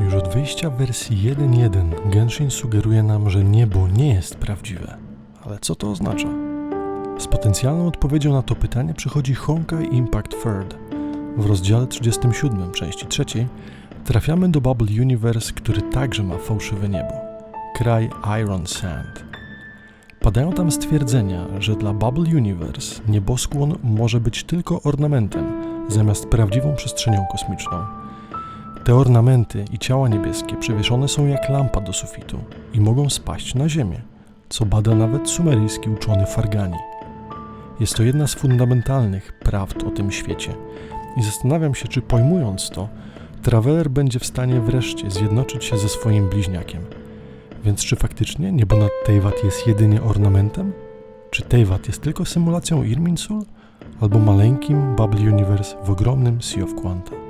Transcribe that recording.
Już od wyjścia wersji 1.1 Genshin sugeruje nam, że niebo nie jest prawdziwe. Ale co to oznacza? Z potencjalną odpowiedzią na to pytanie przychodzi Honkai Impact Third. W rozdziale 37, części trzeciej, trafiamy do Bubble Universe, który także ma fałszywe niebo. Kraj Iron Sand. Padają tam stwierdzenia, że dla Bubble Universe nieboskłon może być tylko ornamentem, zamiast prawdziwą przestrzenią kosmiczną. Te ornamenty i ciała niebieskie przywieszone są jak lampa do sufitu i mogą spaść na ziemię, co bada nawet sumeryjski uczony Fargani. Jest to jedna z fundamentalnych prawd o tym świecie i zastanawiam się, czy pojmując to, Traveler będzie w stanie wreszcie zjednoczyć się ze swoim bliźniakiem. Więc czy faktycznie niebo nad Teyvat jest jedynie ornamentem? Czy Teyvat jest tylko symulacją Irminsul? Albo maleńkim Bubble Universe w ogromnym Sea of Quanta?